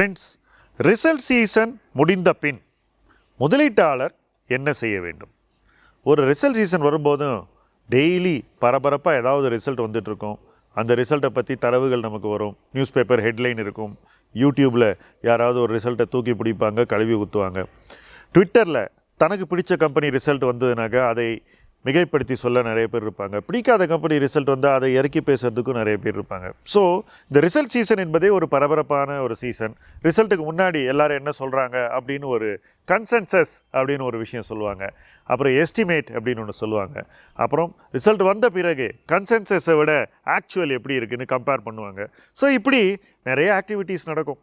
Friends result season முடிந்த பின் முதலீட்டாளர் என்ன செய்ய வேண்டும்? ஒரு ரிசல்ட் சீசன் வரும்போதும் டெய்லி பரபரப்பாக ஏதாவது ரிசல்ட் வந்துட்டுருக்கோம். அந்த ரிசல்ட்டை பற்றி தரவுகள் நமக்கு வரும். நியூஸ் பேப்பர் ஹெட்லைன் இருக்கும். யூடியூப்பில் யாராவது ஒரு ரிசல்ட்டை தூக்கி பிடிப்பாங்க கழுவி ஊற்றுவாங்க ட்விட்டரில் தனக்கு பிடிச்ச கம்பெனி ரிசல்ட் வந்ததுனாக்கா அதை மிகைப்படுத்தி சொல்ல நிறைய பேர் இருப்பாங்க. பிடிக்காத கம்பெனி ரிசல்ட் வந்தால் அதை இறக்கி பேசுறதுக்கும் நிறைய பேர் இருப்பாங்க. ஸோ இந்த ரிசல்ட் சீசன் என்பதே ஒரு பரபரப்பான ஒரு சீசன் ரிசல்ட்டுக்கு முன்னாடி எல்லாரும் என்ன சொல்கிறாங்க அப்படின்னு ஒரு கன்சென்சஸ் அப்படின்னு ஒரு விஷயம் சொல்லுவாங்க. அப்புறம் எஸ்டிமேட் அப்படின்னு ஒன்று சொல்லுவாங்க. அப்புறம் ரிசல்ட் வந்த பிறகு கன்சென்சஸை விட ஆக்சுவல் எப்படி இருக்குன்னு கம்பேர் பண்ணுவாங்க. ஸோ இப்படி நிறைய ஆக்டிவிட்டீஸ் நடக்கும்.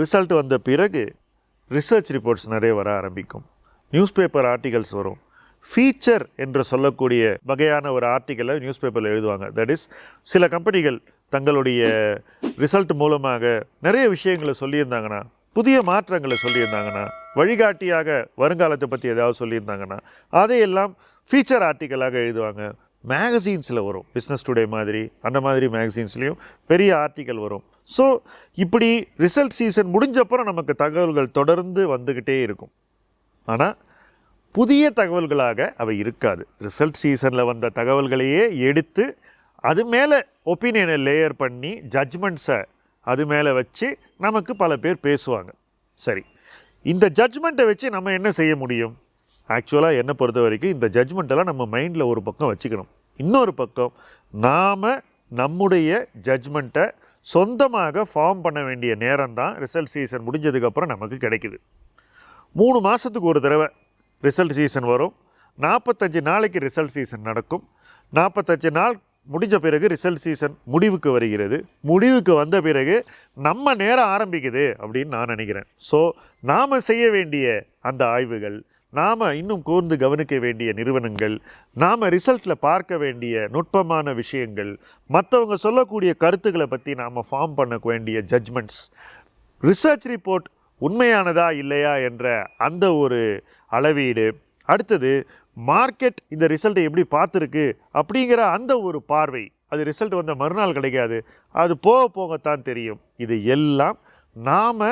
ரிசல்ட் வந்த பிறகு ரிசர்ச் ரிப்போர்ட்ஸ் நிறைய வர ஆரம்பிக்கும். நியூஸ் பேப்பர் ஆர்டிகல்ஸ் வரும். ஃபீச்சர் என்று சொல்லக்கூடிய வகையான ஒரு ஆர்டிக்கலை நியூஸ் பேப்பரில் எழுதுவாங்க. தட் இஸ் சில கம்பெனிகள் தங்களுடைய ரிசல்ட் மூலமாக நிறைய விஷயங்களை சொல்லியிருந்தாங்கன்னா புதிய மாற்றங்களை சொல்லியிருந்தாங்கன்னா வழிகாட்டியாக வருங்காலத்தை பற்றி ஏதாவது சொல்லியிருந்தாங்கன்னா அதையெல்லாம் ஃபீச்சர் ஆர்டிக்கலாக எழுதுவாங்க. மேகசீன்ஸில் வரும். பிஸ்னஸ் டுடே மாதிரி அந்த மாதிரி மேகசீன்ஸ்லேயும் பெரிய ஆர்டிக்கல் வரும். ஸோ இப்படி ரிசல்ட் சீசன் முடிஞ்சப்பறம் நமக்கு தகவல்கள் தொடர்ந்து வந்துக்கிட்டே இருக்கும். ஆனால் புதிய தகவல்களாக அவை இருக்காது. ரிசல்ட் சீசனில் வந்த தகவல்களையே எடுத்து அது மேலே ஒப்பீனியனை லேயர் பண்ணி ஜட்ஜ்மெண்ட்ஸை அது மேலே வச்சு நமக்கு பல பேர் பேசுவாங்க. சரி. இந்த ஜட்ஜ்மெண்ட்டை வச்சு நம்ம என்ன செய்ய முடியும்? ஆக்சுவலாக என்னை பொறுத்த வரைக்கும் இந்த ஜட்ஜ்மெண்ட்டெல்லாம் நம்ம மைண்டில் ஒரு பக்கம் வச்சுக்கணும். இன்னொரு பக்கம் நாம் நம்முடைய ஜட்ஜ்மெண்ட்டை சொந்தமாக ஃபார்ம் பண்ண வேண்டிய நேரம் தான் ரிசல்ட் சீசன் முடிஞ்சதுக்கப்புறம் நமக்கு கிடைக்குது. மூணு மாதத்துக்கு ஒரு தடவை ரிசல்ட் சீசன் வரும். நாற்பத்தஞ்சு நாளைக்கு ரிசல்ட் சீசன் நடக்கும். நாற்பத்தஞ்சு நாள் முடிஞ்ச பிறகு ரிசல்ட் சீசன் முடிவுக்கு வருகிறது. முடிவுக்கு வந்த பிறகு நம்ம நேரம் ஆரம்பிக்குது அப்படின்னு நான் நினைக்கிறேன். ஸோ நாம் செய்ய வேண்டிய அந்த ஆய்வுகள் நாம் இன்னும் கூர்ந்து கவனிக்க வேண்டிய நிறுவனங்கள் நாம் ரிசல்ட்டில் பார்க்க வேண்டிய நுட்பமான விஷயங்கள் மற்றவங்க சொல்லக்கூடிய கருத்துக்களை பற்றி நாம் ஃபார்ம் பண்ண வேண்டிய ஜட்ஜ்மெண்ட்ஸ் ரிசர்ச் ரிப்போர்ட் உண்மையானதா இல்லையா என்ற அந்த ஒரு அளவீடு. அடுத்தது மார்க்கெட் இந்த ரிசல்ட்டை எப்படி பார்த்துருக்கு அப்படிங்கிற அந்த ஒரு பார்வை. அது ரிசல்ட் வந்த மறுநாள் கிடைக்காது. அது போக போகத்தான் தெரியும். இது எல்லாம் நாம்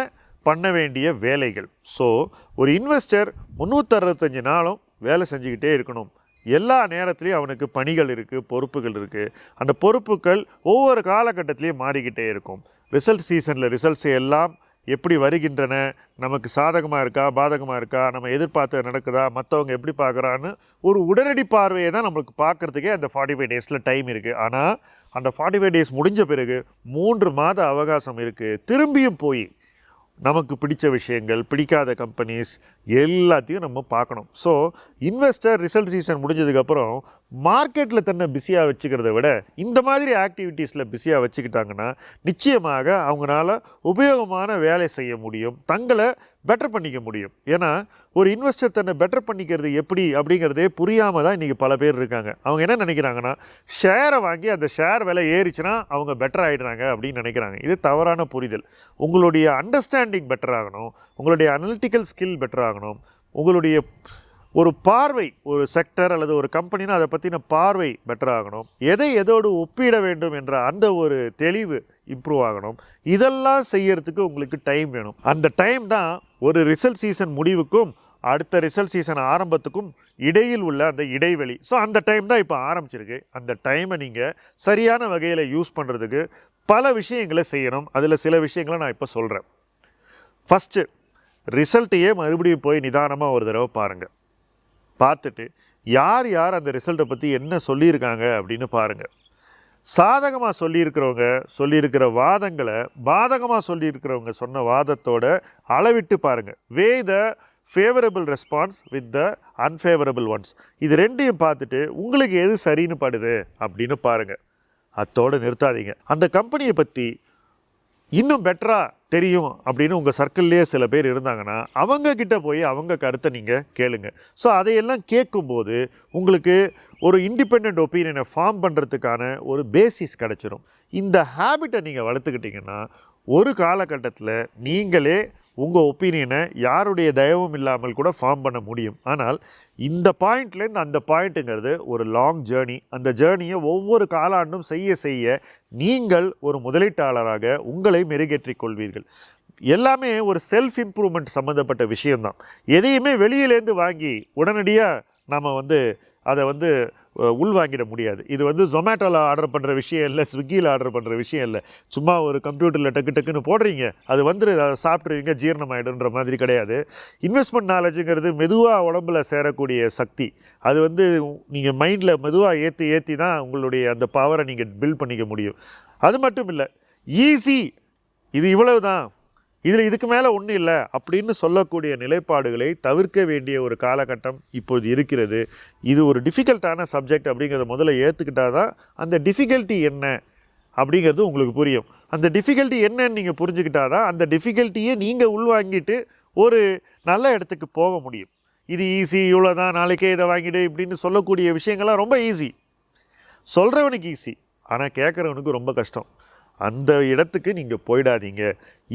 பண்ண வேண்டிய வேலைகள். ஸோ ஒரு இன்வெஸ்டர் முந்நூற்றறுபத்தஞ்சு நாளும் வேலை செஞ்சுக்கிட்டே இருக்கணும். எல்லா நேரத்துலையும் அவனுக்கு பணிகள் இருக்குது பொறுப்புகள் இருக்குது அந்த பொறுப்புகள் ஒவ்வொரு காலகட்டத்திலையும் மாறிக்கிட்டே இருக்கும். ரிசல்ட் சீசனில் ரிசல்ட்ஸ் எல்லாம் எப்படி வருகின்றன நமக்கு சாதகமாக இருக்கா பாதகமாக இருக்கா நம்ம எதிர்பார்த்து நடக்குதா மற்றவங்க எப்படி பார்க்குறான்னு ஒரு உடனடி பார்வையை தான் நம்மளுக்கு பார்க்குறதுக்கே அந்த ஃபார்ட்டி ஃபைவ் டேஸில் டைம் இருக்குது ஆனால் அந்த ஃபார்ட்டி ஃபைவ் டேஸ் முடிஞ்ச பிறகு மூன்று மாத அவகாசம் இருக்குது திரும்பியும் போய் நமக்கு பிடிச்ச விஷயங்கள் பிடிக்காத கம்பெனிஸ் எல்லாத்தையும் நம்ம பார்க்கணும். ஸோ இன்வெஸ்டர் ரிசல்ட் சீசன் முடிஞ்சதுக்கப்புறம் மார்க்கெட்டில் தன்னை பிஸியாக வச்சுக்கிறத விட இந்த மாதிரி ஆக்டிவிட்டீஸில் பிஸியாக வச்சுக்கிட்டாங்கன்னா நிச்சயமாக அவங்களால உபயோகமான வேலை செய்ய முடியும் தங்களை பெட்டர் பண்ணிக்க முடியும். ஏன்னா ஒரு இன்வெஸ்டர் தன்னை பெட்டர் பண்ணிக்கிறது எப்படி அப்படிங்கிறதே புரியாமல் தான் இன்றைக்கி பல பேர் இருக்காங்க. அவங்க என்ன நினைக்கிறாங்கன்னா ஷேரை வாங்கி அந்த ஷேர் விலை ஏறிச்சுன்னா அவங்க பெட்டர் ஆகிடுறாங்க அப்படின்னு நினைக்கிறாங்க. இது தவறான புரிதல். உங்களுடைய அண்டர்ஸ்டாண்டிங் பெட்டர் ஆகணும். உங்களுடைய அனலிட்டிக்கல் ஸ்கில் பெட்டர் ஆகணும். உங்களுடைய ஒரு பார்வை ஒரு செக்டர் அல்லது ஒரு கம்பெனினா அதை பற்றின பார்வை பெட்டராகணும் எதை எதோடு ஒப்பிட வேண்டும் என்ற அந்த ஒரு தெளிவு இம்ப்ரூவ் ஆகணும். இதெல்லாம் செய்யறதுக்கு உங்களுக்கு டைம் வேணும். அந்த டைம் தான் ஒரு ரிசல்ட் சீசன் முடிவுக்கும் அடுத்த ரிசல்ட் சீசன் ஆரம்பத்துக்கும் இடையில் உள்ள அந்த இடைவெளி. ஸோ அந்த டைம் தான் இப்போ ஆரம்பிச்சிருக்கு. அந்த டைமை நீங்கள் சரியான வகையில் யூஸ் பண்ணுறதுக்கு பல விஷயங்களை செய்யணும். அதில் சில விஷயங்களை நான் இப்போ சொல்கிறேன் ஃபஸ்ட்டு ரிசல்ட்டையே மறுபடியும் போய் நிதானமாக ஒரு தடவை பாருங்கள் பார்த்துட்டு யார் யார் அந்த ரிசல்ட்டை பற்றி என்ன சொல்லியிருக்காங்க அப்படின்னு பாருங்கள் சாதகமாக சொல்லியிருக்கிறவங்க சொல்லியிருக்கிற வாதங்களை பாதகமாக சொல்லியிருக்கிறவங்க சொன்ன வாதத்தோட அளவிட்டு பாருங்கள் weigh the favourable response with the unfavourable ones இது ரெண்டையும் பார்த்துட்டு உங்களுக்கு எது சரின்னு படுது அப்படின்னு பாருங்கள் அத்தோடு நிறுத்தாதீங்க. அந்த கம்பெனியை பற்றி இன்னும் பெட்டராக தெரியும் அப்படின்னு உங்கள் சர்க்கிள்லேயே சில பேர் இருந்தாங்கன்னா அவங்க கிட்டே போய் அவங்க கருத்தை நீங்கள் கேளுங்க. ஸோ அதையெல்லாம் கேட்கும்போது உங்களுக்கு ஒரு இண்டிபெண்ட் ஒப்பீனியனை ஃபார்ம் பண்ணுறதுக்கான ஒரு பேசிஸ் கிடச்சிரும். இந்த ஹேபிட்டை நீங்கள் வளர்த்துக்கிட்டிங்கன்னா ஒரு காலகட்டத்தில் நீங்களே உங்கள் ஒப்பீனியனை யாருடைய தயவும் இல்லாமல் கூட ஃபார்ம் பண்ண முடியும். ஆனால் இந்த பாயிண்ட்லேருந்து அந்த பாயிண்ட்டுங்கிறது ஒரு லாங் ஜேர்னி. அந்த ஜேர்னியை ஒவ்வொரு காலாண்டும் செய்ய செய்ய நீங்கள் ஒரு முதலீட்டாளராக உங்களை மெருகேற்றிக் கொள்வீர்கள். எல்லாமே ஒரு செல்ஃப் இம்ப்ரூவ்மெண்ட் சம்மந்தப்பட்ட விஷயம்தான். எதையுமே வெளியிலேருந்து வாங்கி உடனடியாக நம்ம வந்து அதை வந்து உள்வாங்கிட முடியாது. இது வந்து ஜொமேட்டோவில் ஆர்டர் பண்ணுற விஷயம் இல்லை ஸ்விக்கியில் ஆர்டர் பண்ணுற விஷயம் இல்லை. சும்மா ஒரு கம்ப்யூட்டரில் டக்கு டக்குன்னு போடுறீங்க. அது வந்துரு அதை சாப்பிட்ருவீங்க ஜீரணமாயிடுன்ற மாதிரி கிடையாது. இன்வெஸ்ட்மெண்ட் நாலேஜுங்கிறது மெதுவாக உடம்புல சேரக்கூடிய சக்தி. அது வந்து நீங்கள் மைண்டில் மெதுவாக ஏற்றி ஏற்றி தான் உங்களுடைய அந்த பவரை நீங்கள் பில்ட் பண்ணிக்க முடியும். அது மட்டும் இல்லை ஈஸி இது இவ்வளவு தான் இதில் இதுக்கு மேலே ஒன்றும் இல்லை அப்படின்னு சொல்லக்கூடிய நிலைப்பாடுகளை தவிர்க்க வேண்டிய ஒரு காலகட்டம் இப்போது இருக்கிறது. இது ஒரு டிஃபிகல்ட்டான சப்ஜெக்ட் அப்படிங்கிறத முதல்ல ஏற்றுக்கிட்டால் தான் அந்த டிஃபிகல்ட்டி என்ன அப்படிங்கிறது உங்களுக்கு புரியும். அந்த டிஃபிகல்ட்டி என்னன்னு நீங்கள் புரிஞ்சுக்கிட்டா தான் அந்த டிஃபிகல்ட்டியை நீங்கள் உள்வாங்கிட்டு ஒரு நல்ல இடத்துக்கு போக முடியும். இது ஈஸி இவ்வளோ தான் நாளைக்கே இதை வாங்கிடு இப்படின்னு சொல்லக்கூடிய விஷயங்கள்லாம் ரொம்ப ஈஸி சொல்கிறவனுக்கு ஈஸி ஆனால் கேட்குறவனுக்கு ரொம்ப கஷ்டம். அந்த இடத்துக்கு நீங்கள் போயிடாதீங்க.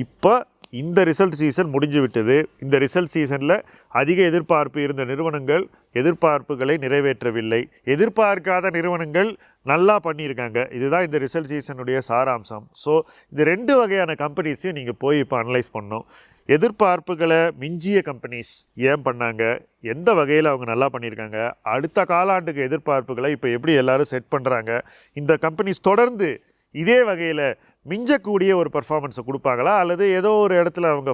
இப்போ இந்த ரிசல்ட் சீசன் முடிஞ்சு விட்டது. இந்த ரிசல்ட் சீசனில் அதிக எதிர்பார்ப்பு இருந்த நிறுவனங்கள் எதிர்பார்ப்புகளை நிறைவேற்றவில்லை. எதிர்பார்க்காத நிறுவனங்கள் நல்லா பண்ணியிருக்காங்க. இதுதான் இந்த ரிசல்ட் சீசனுடைய சாராம்சம். ஸோ இந்த ரெண்டு வகையான கம்பெனிஸையும் நீங்கள் போய் இப்போ அனலைஸ் பண்ணோம் எதிர்பார்ப்புகளை மிஞ்சிய கம்பெனிஸ் ஏன் பண்ணாங்க? எந்த வகையில் அவங்க நல்லா பண்ணியிருக்காங்க? அடுத்த காலாண்டுக்கு எதிர்பார்ப்புகளை இப்போ எப்படி எல்லாரும் செட் பண்ணுறாங்க இந்த கம்பெனிஸ் தொடர்ந்து இதே வகையில் மிஞ்சக்கூடிய ஒரு பர்ஃபார்மன்ஸை கொடுப்பாங்களா? அல்லது ஏதோ ஒரு இடத்துல அவங்க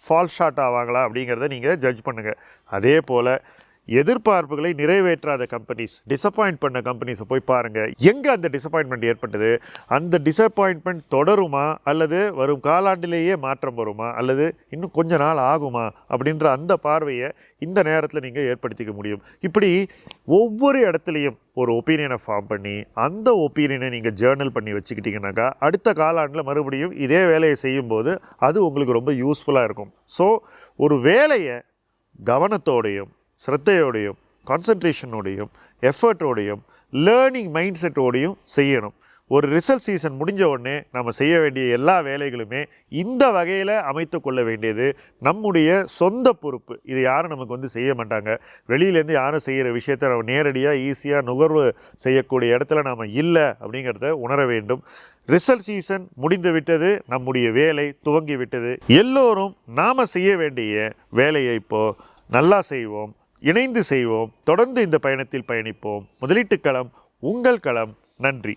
ஃபால் ஷாட் ஆவாங்களா அப்படிங்கிறத நீங்கள் ஜட்ஜ் பண்ணுங்கள் அதே போல் எதிர்பார்ப்புகளை நிறைவேற்றாத கம்பெனிஸ் டிசப்பாயிண்ட் பண்ண கம்பெனிஸை போய் பாருங்கள் எங்கே அந்த டிசப்பாயின்மெண்ட் ஏற்பட்டது? அந்த டிசப்பாயின்மெண்ட் தொடருமா? அல்லது வரும் காலாண்டிலேயே மாற்றம் வருமா? அல்லது இன்னும் கொஞ்ச நாள் ஆகுமா? அப்படின்ற அந்த பார்வையை இந்த நேரத்தில் நீங்கள் ஏற்படுத்திக்க முடியும். இப்படி ஒவ்வொரு இடத்துலையும் ஒரு ஒப்பீனியனை ஃபார்ம் பண்ணி அந்த ஒப்பீனியனை நீங்கள் ஜேர்னல் பண்ணி வச்சுக்கிட்டிங்கனாக்கா அடுத்த காலாண்டில் மறுபடியும் இதே வேலையை செய்யும்போது அது உங்களுக்கு ரொம்ப யூஸ்ஃபுல்லாக இருக்கும். ஸோ ஒரு வேலையை கவனத்தோடையும் சிரத்தையோடையும் கான்சன்ட்ரேஷனோடையும் எஃபர்ட்டோடையும் லேர்னிங் மைண்ட் செட்டோடையும் செய்யணும். ஒரு ரிசல்ட் சீசன் முடிஞ்ச உடனே நம்ம செய்ய வேண்டிய எல்லா வேலைகளுமே இந்த வகையில் அமைத்து கொள்ள வேண்டியது நம்முடைய சொந்த பொறுப்பு. இது யாரும் நமக்கு வந்து செய்ய மாட்டாங்க. வெளியிலேருந்து யாரும் செய்கிற விஷயத்தை நம்ம நேரடியாக ஈஸியாக நுகர்வு செய்யக்கூடிய இடத்துல நாம் இல்லை அப்படிங்கிறத உணர வேண்டும். ரிசல்ட் சீசன் முடிந்து விட்டது நம்முடைய வேலை துவங்கி விட்டது. எல்லோரும் நாம் செய்ய வேண்டிய வேலையை இப்போது நல்லா செய்வோம். இணைந்து செய்வோம். தொடர்ந்து இந்த பயணத்தில் பயணிப்போம். முதலீட்டு களம் உங்கள் களம். நன்றி.